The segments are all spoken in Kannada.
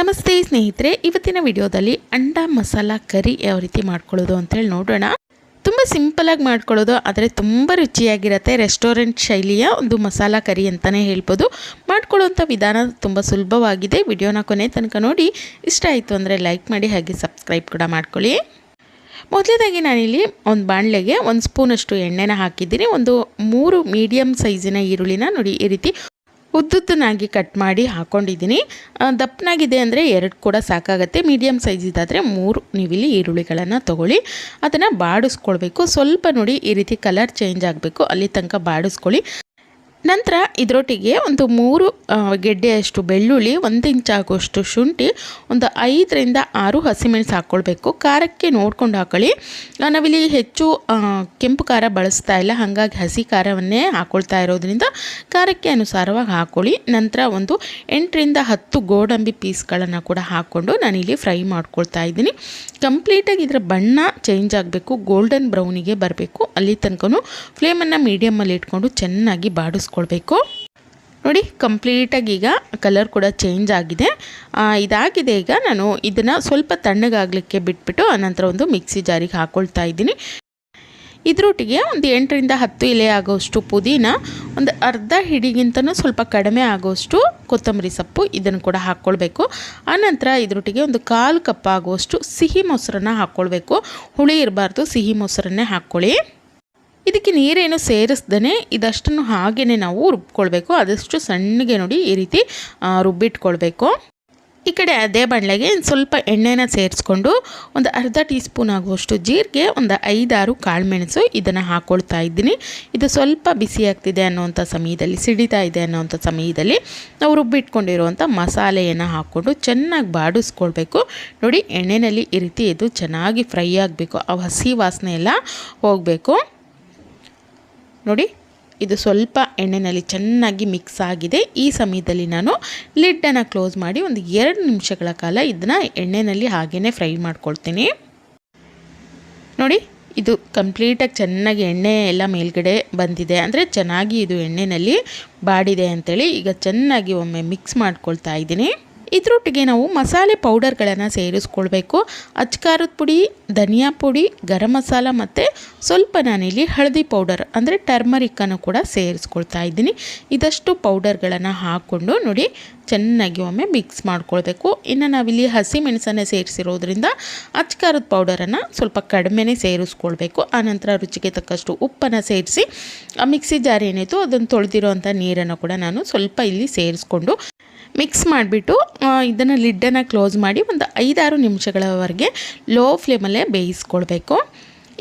ನಮಸ್ತೆ ಸ್ನೇಹಿತರೆ, ಇವತ್ತಿನ ವಿಡಿಯೋದಲ್ಲಿ ಅಂಡ ಮಸಾಲ ಕರಿ ಯಾವ ರೀತಿ ಮಾಡ್ಕೊಳ್ಳೋದು ಅಂತೇಳಿ ನೋಡೋಣ. ತುಂಬ ಸಿಂಪಲಾಗಿ ಮಾಡ್ಕೊಳ್ಳೋದು, ಆದರೆ ತುಂಬ ರುಚಿಯಾಗಿರುತ್ತೆ ರೆಸ್ಟೋರೆಂಟ್ ಶೈಲಿಯ ಒಂದು ಮಸಾಲ ಕರಿ ಅಂತಲೇ ಹೇಳ್ಬೋದು. ಮಾಡ್ಕೊಳ್ಳೋವಂಥ ವಿಧಾನ ತುಂಬ ಸುಲಭವಾಗಿದೆ. ವಿಡಿಯೋನ ಕೊನೆ ತನಕ ನೋಡಿ, ಇಷ್ಟ ಆಯಿತು ಅಂದರೆ ಲೈಕ್ ಮಾಡಿ ಹಾಗೆ ಸಬ್ಸ್ಕ್ರೈಬ್ ಕೂಡ ಮಾಡ್ಕೊಳ್ಳಿ. ಮೊದಲನೇದಾಗಿ ನಾನಿಲ್ಲಿ ಒಂದು ಬಾಣಲೆಗೆ ಒಂದು ಸ್ಪೂನಷ್ಟು ಎಣ್ಣೆನ ಹಾಕಿದ್ದೀನಿ. ಒಂದು ಮೂರು ಮೀಡಿಯಮ್ ಸೈಜಿನ ಈರುಳ್ಳಿನ ನೋಡಿ ಈ ರೀತಿ ಉದ್ದುದ್ದನಾಗಿ ಕಟ್ ಮಾಡಿ ಹಾಕ್ಕೊಂಡಿದ್ದೀನಿ ದಪ್ಪನಾಗಿದೆ ಅಂದರೆ ಎರಡು ಕೂಡ ಸಾಕಾಗುತ್ತೆ. ಮೀಡಿಯಮ್ ಸೈಜ್ ಮೂರು. ನೀವಿಲ್ಲಿ ಈರುಳ್ಳಿಗಳನ್ನು ತೊಗೊಳ್ಳಿ. ಅದನ್ನು ಬಾಡಿಸ್ಕೊಳ್ಬೇಕು. ಸ್ವಲ್ಪ ನೋಡಿ ಈ ರೀತಿ ಕಲರ್ ಚೇಂಜ್ ಆಗಬೇಕು. ಅಲ್ಲಿ ತನಕ ಬಾಡಿಸ್ಕೊಳ್ಳಿ. ನಂತರ ಇದರೊಟ್ಟಿಗೆ ಒಂದು ಮೂರು ಗೆಡ್ಡೆಯಷ್ಟು ಬೆಳ್ಳುಳ್ಳಿ, ಒಂದು ಇಂಚ್ ಆಗುವಷ್ಟು ಶುಂಠಿ, ಒಂದು ಐದರಿಂದ ಆರು ಹಸಿಮೆಣಸು ಹಾಕ್ಕೊಳ್ಬೇಕು ಖಾರಕ್ಕೆ ನೋಡ್ಕೊಂಡು ಹಾಕೊಳ್ಳಿ. ನಾವಿಲ್ಲಿ ಹೆಚ್ಚು ಕೆಂಪು ಖಾರ ಬಳಸ್ತಾ ಇಲ್ಲ. ಹಾಗಾಗಿ ಹಸಿ ಖಾರವನ್ನೇ ಹಾಕ್ಕೊಳ್ತಾ ಇರೋದ್ರಿಂದ ಖಾರಕ್ಕೆ ಅನುಸಾರವಾಗಿ ಹಾಕ್ಕೊಳ್ಳಿ ನಂತರ ಒಂದು ಎಂಟರಿಂದ ಹತ್ತು ಗೋಡಂಬಿ ಪೀಸ್ಗಳನ್ನು ಕೂಡ ಹಾಕ್ಕೊಂಡು ನಾನಿಲ್ಲಿ ಫ್ರೈ ಮಾಡ್ಕೊಳ್ತಾ ಇದ್ದೀನಿ. ಕಂಪ್ಲೀಟಾಗಿ ಇದರ ಬಣ್ಣ ಚೇಂಜ್ ಆಗಬೇಕು. ಗೋಲ್ಡನ್ ಬ್ರೌನಿಗೆ ಬರಬೇಕು. ಅಲ್ಲಿ ತನಕ ಫ್ಲೇಮನ್ನು ಮೀಡಿಯಮಲ್ಲಿ ಇಟ್ಕೊಂಡು ಚೆನ್ನಾಗಿ ಬಾಡಿಸ್ಕೊಳ್ಬೇಕು ನೋಡಿ ಕಂಪ್ಲೀಟಾಗಿ ಈಗ ಕಲರ್ ಕೂಡ ಚೇಂಜ್ ಆಗಿದೆ. ಇದಾಗಿದೆ ಈಗ ನಾನು ಇದನ್ನು ಸ್ವಲ್ಪ ತಣ್ಣಗಾಗಲಿಕ್ಕೆ ಬಿಟ್ಬಿಟ್ಟು ಆನಂತರ ಒಂದು ಮಿಕ್ಸಿ ಜಾರಿಗೆ ಹಾಕ್ಕೊಳ್ತಾ ಇದ್ದೀನಿ. ಇದರೊಟ್ಟಿಗೆ ಒಂದು ಎಂಟರಿಂದ ಹತ್ತು ಎಲೆ ಆಗೋಷ್ಟು ಪುದೀನ, ಒಂದು ಅರ್ಧ ಹಿಡಿಗಿಂತನೂ ಸ್ವಲ್ಪ ಕಡಿಮೆ ಆಗೋಷ್ಟು ಕೊತ್ತಂಬರಿ ಸೊಪ್ಪು ಇದನ್ನು ಕೂಡ ಹಾಕ್ಕೊಳ್ಬೇಕು ಆನಂತರ ಇದರೊಟ್ಟಿಗೆ ಒಂದು ಕಾಲು ಕಪ್ ಆಗುವಷ್ಟು ಸಿಹಿ ಮೊಸರನ್ನ ಹಾಕ್ಕೊಳ್ಬೇಕು ಹುಳಿ ಇರಬಾರ್ದು, ಸಿಹಿ ಮೊಸರನ್ನೇ ಹಾಕ್ಕೊಳ್ಳಿ. ಇದಕ್ಕೆ ನೀರೇನು ಸೇರಿಸ್ದೇ ಇದಷ್ಟನ್ನು ಹಾಗೇ ನಾವು ರುಬ್ಕೊಳ್ಬೇಕು. ಆದಷ್ಟು ಸಣ್ಣಗೆ ನೋಡಿ ಈ ರೀತಿ ರುಬ್ಬಿಟ್ಕೊಳ್ಬೇಕು. ಈ ಕಡೆ ಅದೇ ಬಾಣಲೆಗೆ ಸ್ವಲ್ಪ ಎಣ್ಣೆನ ಸೇರಿಸ್ಕೊಂಡು ಒಂದು ಅರ್ಧ ಟೀ ಸ್ಪೂನ್ ಆಗುವಷ್ಟು ಜೀರಿಗೆ, ಒಂದು ಐದಾರು ಕಾಳುಮೆಣಸು ಇದನ್ನು ಹಾಕ್ಕೊಳ್ತಾ ಇದ್ದೀನಿ. ಇದು ಸ್ವಲ್ಪ ಬಿಸಿ ಆಗ್ತಿದೆ ಅನ್ನೋವಂಥ ಸಮಯದಲ್ಲಿ, ಸಿಡಿತಾ ಇದೆ ಅನ್ನೋವಂಥ ಸಮಯದಲ್ಲಿ ನಾವು ರುಬ್ಬಿಟ್ಕೊಂಡಿರುವಂಥ ಮಸಾಲೆಯನ್ನು ಹಾಕ್ಕೊಂಡು ಚೆನ್ನಾಗಿ ಬಾಡಿಸ್ಕೊಳ್ಬೇಕು. ನೋಡಿ ಎಣ್ಣೆಯಲ್ಲಿ ಈ ರೀತಿ ಇದು ಚೆನ್ನಾಗಿ ಫ್ರೈ ಆಗಬೇಕು. ಆ ಹಸಿ ವಾಸನೆ ಎಲ್ಲ ಹೋಗಬೇಕು. ನೋಡಿ, ಇದು ಸ್ವಲ್ಪ ಎಣ್ಣೆಯಲ್ಲಿ ಚೆನ್ನಾಗಿ ಮಿಕ್ಸ್ ಆಗಿದೆ. ಈ ಸಮಯದಲ್ಲಿ ನಾನು ಲಿಡ್ಡನ್ನು ಕ್ಲೋಸ್ ಮಾಡಿ ಒಂದು ಎರಡು ನಿಮಿಷಗಳ ಕಾಲ ಇದನ್ನು ಎಣ್ಣೆಯಲ್ಲಿ ಹಾಗೇ ಫ್ರೈ ಮಾಡ್ಕೊಳ್ತೀನಿ. ನೋಡಿ, ಇದು ಕಂಪ್ಲೀಟಾಗಿ ಚೆನ್ನಾಗಿ ಎಣ್ಣೆ ಎಲ್ಲ ಮೇಲ್ಗಡೆ ಬಂದಿದೆ. ಅಂದರೆ ಚೆನ್ನಾಗಿ ಇದು ಎಣ್ಣೆಯಲ್ಲಿ ಬಾಡಿದೆ ಅಂಥೇಳಿ ಈಗ ಚೆನ್ನಾಗಿ ಒಮ್ಮೆ ಮಿಕ್ಸ್ ಮಾಡ್ಕೊಳ್ತಾ ಇದ್ದೀನಿ. ಇದರೊಟ್ಟಿಗೆ ನಾವು ಮಸಾಲೆ ಪೌಡರ್ಗಳನ್ನು ಸೇರಿಸ್ಕೊಳ್ಬೇಕು. ಅಚ್ಕಾರದ ಪುಡಿ, ಧನಿಯಾ ಪುಡಿ, ಗರಂ ಮಸಾಲ ಮತ್ತು ಸ್ವಲ್ಪ ನಾನಿಲ್ಲಿ ಹಳದಿ ಪೌಡರ್ ಅಂದರೆ ಟರ್ಮರಿಕ್ಕನ್ನು ಕೂಡ ಸೇರಿಸ್ಕೊಳ್ತಾ ಇದ್ದೀನಿ. ಇದಷ್ಟು ಪೌಡರ್ಗಳನ್ನು ಹಾಕ್ಕೊಂಡು ನೋಡಿ ಚೆನ್ನಾಗಿ ಒಮ್ಮೆ ಮಿಕ್ಸ್ ಮಾಡ್ಕೊಳ್ಬೇಕು. ಇನ್ನು ನಾವಿಲ್ಲಿ ಹಸಿ ಮೆಣಸನ್ನೇ ಸೇರಿಸಿರೋದ್ರಿಂದ ಅಚ್ಕಾರದ ಪೌಡರನ್ನು ಸ್ವಲ್ಪ ಕಡಿಮೆನೇ ಸೇರಿಸ್ಕೊಳ್ಬೇಕು. ಆನಂತರ ರುಚಿಗೆ ತಕ್ಕಷ್ಟು ಉಪ್ಪನ್ನು ಸೇರಿಸಿ, ಆ ಮಿಕ್ಸಿ ಜಾರಿ ಏನಿತ್ತು ಅದನ್ನು ತೊಳೆದಿರೋವಂಥ ನೀರನ್ನು ಕೂಡ ನಾನು ಸ್ವಲ್ಪ ಇಲ್ಲಿ ಸೇರಿಸ್ಕೊಂಡು ಮಿಕ್ಸ್ ಮಾಡಿಬಿಟ್ಟು ಇದನ್ನು ಲಿಡ್ಡನ್ನು ಕ್ಲೋಸ್ ಮಾಡಿ ಒಂದು ಐದಾರು ನಿಮಿಷಗಳವರೆಗೆ ಲೋ ಫ್ಲೇಮಲ್ಲೇ ಬೇಯಿಸ್ಕೊಳ್ಬೇಕು.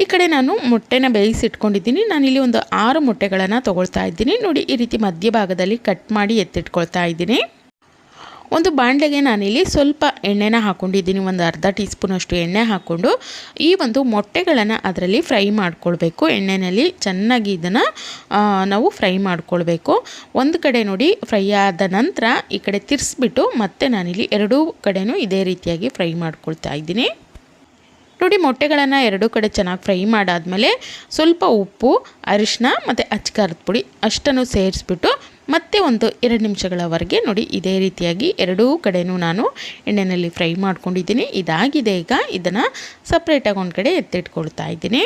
ಈ ಕಡೆ ನಾನು ಮೊಟ್ಟೆನ ಬೇಯಿಸಿಟ್ಕೊಂಡಿದ್ದೀನಿ. ನಾನಿಲ್ಲಿ ಒಂದು ಆರು ಮೊಟ್ಟೆಗಳನ್ನು ತೊಗೊಳ್ತಾ ಇದ್ದೀನಿ. ನೋಡಿ, ಈ ರೀತಿ ಮಧ್ಯಭಾಗದಲ್ಲಿ ಕಟ್ ಮಾಡಿ ಎತ್ತಿಟ್ಕೊಳ್ತಾ ಇದ್ದೀನಿ. ಒಂದು ಬಾಣಲೆಗೆ ನಾನಿಲ್ಲಿ ಸ್ವಲ್ಪ ಎಣ್ಣೆನ ಹಾಕ್ಕೊಂಡಿದ್ದೀನಿ ಒಂದು ಅರ್ಧ ಟೀ ಸ್ಪೂನಷ್ಟು ಎಣ್ಣೆ ಹಾಕ್ಕೊಂಡು ಈ ಒಂದು ಮೊಟ್ಟೆಗಳನ್ನು ಅದರಲ್ಲಿ ಫ್ರೈ ಮಾಡ್ಕೊಳ್ಬೇಕು. ಎಣ್ಣೆಯಲ್ಲಿ ಚೆನ್ನಾಗಿ ಇದನ್ನು ನಾವು ಫ್ರೈ ಮಾಡ್ಕೊಳ್ಬೇಕು. ಒಂದು ಕಡೆ ನೋಡಿ ಫ್ರೈ ಆದ ನಂತರ ಈ ಕಡೆ ತಿರ್ಸ್ಬಿಟ್ಟು ಮತ್ತೆ ನಾನಿಲ್ಲಿ ಎರಡೂ ಕಡೆನೂ ಇದೇ ರೀತಿಯಾಗಿ ಫ್ರೈ ಮಾಡ್ಕೊಳ್ತಾ ಇದ್ದೀನಿ. ನೋಡಿ ಮೊಟ್ಟೆಗಳನ್ನು ಎರಡೂ ಕಡೆ ಚೆನ್ನಾಗಿ ಫ್ರೈ ಮಾಡಾದಮೇಲೆ ಸ್ವಲ್ಪ ಉಪ್ಪು ಅರಿಶಿನ ಮತ್ತು ಅಚ್ಕಾರದ ಪುಡಿ ಅಷ್ಟನ್ನು ಸೇರಿಸ್ಬಿಟ್ಟು ಮತ್ತೆ ಒಂದು ಎರಡು ನಿಮಿಷಗಳವರೆಗೆ ನೋಡಿ, ಇದೇ ರೀತಿಯಾಗಿ ಎರಡೂ ಕಡೆನೂ ನಾನು ಎಣ್ಣೆಯಲ್ಲಿ ಫ್ರೈ ಮಾಡ್ಕೊಂಡಿದ್ದೀನಿ. ಇದಾಗಿದೆ ಈಗ, ಇದನ್ನು ಸಪ್ರೇಟಾಗಿ ಒಂದು ಕಡೆ ಎತ್ತಿಟ್ಕೊಳ್ತಾ ಇದ್ದೀನಿ.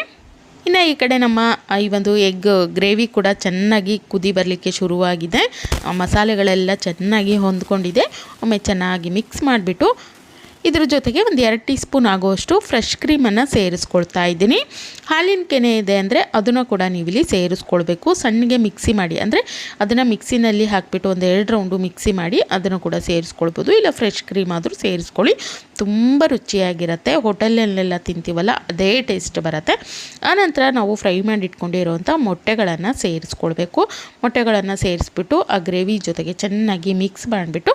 ಇನ್ನು ಈ ಕಡೆ ನಮ್ಮ ಈ ಒಂದು ಎಗ್ ಗ್ರೇವಿ ಕೂಡ ಚೆನ್ನಾಗಿ ಕುದಿ ಬರಲಿಕ್ಕೆ ಶುರುವಾಗಿದೆ. ಮಸಾಲೆಗಳೆಲ್ಲ ಚೆನ್ನಾಗಿ ಹೊಂದ್ಕೊಂಡಿದೆ. ಒಮ್ಮೆ ಚೆನ್ನಾಗಿ ಮಿಕ್ಸ್ ಮಾಡಿಬಿಟ್ಟು ಇದ್ರ ಜೊತೆಗೆ ಒಂದು ಎರಡು ಟೀ ಸ್ಪೂನ್ ಆಗುವಷ್ಟು ಫ್ರೆಶ್ ಕ್ರೀಮನ್ನು ಸೇರಿಸ್ಕೊಳ್ತಾ ಇದ್ದೀನಿ. ಹಾಲಿನ ಕೆನೆ ಇದೆ ಅಂದರೆ ಅದನ್ನು ಕೂಡ ನೀವಿಲ್ಲಿ ಸೇರಿಸ್ಕೊಳ್ಬೇಕು. ಸಣ್ಣಗೆ ಮಿಕ್ಸಿ ಮಾಡಿ ಅಂದರೆ ಅದನ್ನು ಮಿಕ್ಸಿನಲ್ಲಿ ಹಾಕಿಬಿಟ್ಟು ಒಂದು ಎರಡು ರೌಂಡು ಮಿಕ್ಸಿ ಮಾಡಿ ಅದನ್ನು ಕೂಡ ಸೇರಿಸ್ಕೊಳ್ಬೋದು. ಇಲ್ಲ ಫ್ರೆಶ್ ಕ್ರೀಮ್ ಆದರೂ ಸೇರಿಸ್ಕೊಳ್ಳಿ. ತುಂಬ ರುಚಿಯಾಗಿರುತ್ತೆ. ಹೋಟೆಲಲ್ಲೆಲ್ಲ ತಿಂತೀವಲ್ಲ, ಅದೇ ಟೇಸ್ಟ್ ಬರುತ್ತೆ. ಆನಂತರ ನಾವು ಫ್ರೈ ಮಾಡಿ ಇಟ್ಕೊಂಡಿರುವಂಥ ಮೊಟ್ಟೆಗಳನ್ನು ಸೇರಿಸ್ಕೊಳ್ಬೇಕು. ಮೊಟ್ಟೆಗಳನ್ನು ಸೇರಿಸ್ಬಿಟ್ಟು ಆ ಗ್ರೇವಿ ಜೊತೆಗೆ ಚೆನ್ನಾಗಿ ಮಿಕ್ಸ್ ಮಾಡಿಬಿಟ್ಟು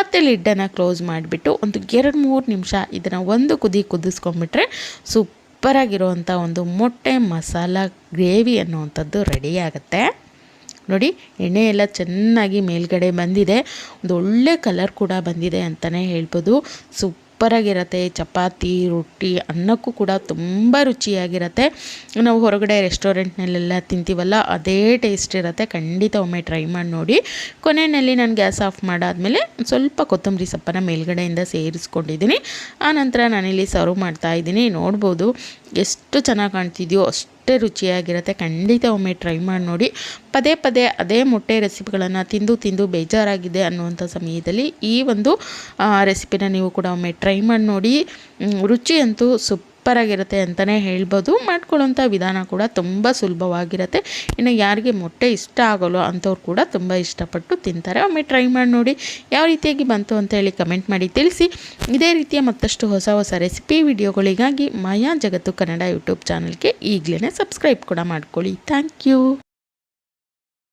ಮತ್ತೆ ಲಿಡ್ಡನ್ನು ಕ್ಲೋಸ್ ಮಾಡಿಬಿಟ್ಟು ಒಂದು ಎರಡು ಮೂರು ನಿಮಿಷ ಇದನ್ನು ಒಂದು ಕುದಿ ಕುದಿಸ್ಕೊಂಡ್ಬಿಟ್ರೆ ಸೂಪರಾಗಿರುವಂಥ ಒಂದು ಮೊಟ್ಟೆ ಮಸಾಲ ಗ್ರೇವಿ ಅನ್ನುವಂಥದ್ದು ರೆಡಿ ಆಗುತ್ತೆ ನೋಡಿ, ಎಣ್ಣೆ ಎಲ್ಲ ಚೆನ್ನಾಗಿ ಮೇಲ್ಗಡೆ ಬಂದಿದೆ. ಒಂದು ಒಳ್ಳೆ ಕಲರ್ ಕೂಡ ಬಂದಿದೆ ಅಂತಲೇ ಹೇಳ್ಬೋದು. ಸೂಪರ್ ಸೂಪರಾಗಿರುತ್ತೆ. ಚಪಾತಿ, ರೊಟ್ಟಿ ಅನ್ನಕ್ಕೂ ಕೂಡ ತುಂಬ ರುಚಿಯಾಗಿರುತ್ತೆ. ನಾವು ಹೊರಗಡೆ ರೆಸ್ಟೋರೆಂಟ್ನಲ್ಲೆಲ್ಲ ತಿಂತೀವಲ್ಲ, ಅದೇ ಟೇಸ್ಟ್ ಇರುತ್ತೆ. ಖಂಡಿತ ಒಮ್ಮೆ ಟ್ರೈ ಮಾಡಿ ನೋಡಿ. ಕೊನೆಯಲ್ಲಿ ನಾನು ಗ್ಯಾಸ್ ಆಫ್ ಮಾಡಾದಮೇಲೆ ಸ್ವಲ್ಪ ಕೊತ್ತಂಬರಿ ಸೊಪ್ಪನ್ನು ಮೇಲ್ಗಡೆಯಿಂದ ಸೇರಿಸ್ಕೊಂಡಿದ್ದೀನಿ. ಆನಂತರ ನಾನಿಲ್ಲಿ ಸರ್ವ್ ಮಾಡ್ತಾ ಇದ್ದೀನಿ. ನೋಡ್ಬೋದು ಎಷ್ಟು ಚೆನ್ನಾಗಿ ಕಾಣ್ತಿದೆಯೋ ಅಷ್ಟೇ ರುಚಿಯಾಗಿರುತ್ತೆ. ಖಂಡಿತ ಒಮ್ಮೆ ಟ್ರೈ ಮಾಡಿ ನೋಡಿ. ಪದೇ ಪದೇ ಅದೇ ಮೊಟ್ಟೆ ರೆಸಿಪಿಗಳನ್ನು ತಿಂದು ತಿಂದು ಬೇಜಾರಾಗಿದೆ ಅನ್ನುವಂಥ ಸಮಯದಲ್ಲಿ ಈ ಒಂದು ರೆಸಿಪಿನ ನೀವು ಕೂಡ ಒಮ್ಮೆ ಟ್ರೈ ಮಾಡಿ ನೋಡಿ. ರುಚಿಯಂತೂ ರುಚಿ ಅಂತೂ ಸೂಪರಾಗಿರುತ್ತೆ ಅಂತಲೇ ಹೇಳ್ಬೋದು. ಮಾಡ್ಕೊಳ್ಳೋಂಥ ವಿಧಾನ ಕೂಡ ತುಂಬ ಸುಲಭವಾಗಿರುತ್ತೆ. ಇನ್ನು ಯಾರಿಗೆ ಮೊಟ್ಟೆ ಇಷ್ಟ ಆಗೋಲ್ಲ ಅಂಥವ್ರು ಕೂಡ ತುಂಬ ಇಷ್ಟಪಟ್ಟು ತಿಂತಾರೆ. ಒಮ್ಮೆ ಟ್ರೈ ಮಾಡಿ ನೋಡಿ ಯಾವ ರೀತಿಯಾಗಿ ಬಂತು ಅಂತ ಹೇಳಿ ಕಮೆಂಟ್ ಮಾಡಿ ತಿಳಿಸಿ. ಇದೇ ರೀತಿಯ ಮತ್ತಷ್ಟು ಹೊಸ ಹೊಸ ರೆಸಿಪಿ ವಿಡಿಯೋಗಳಿಗಾಗಿ ಮಾಯಾ ಜಗತ್ತು ಕನ್ನಡ ಯೂಟ್ಯೂಬ್ ಚಾನಲ್ಗೆ ಈಗಲೇ ಸಬ್ಸ್ಕ್ರೈಬ್ ಕೂಡ ಮಾಡ್ಕೊಳ್ಳಿ. Thank you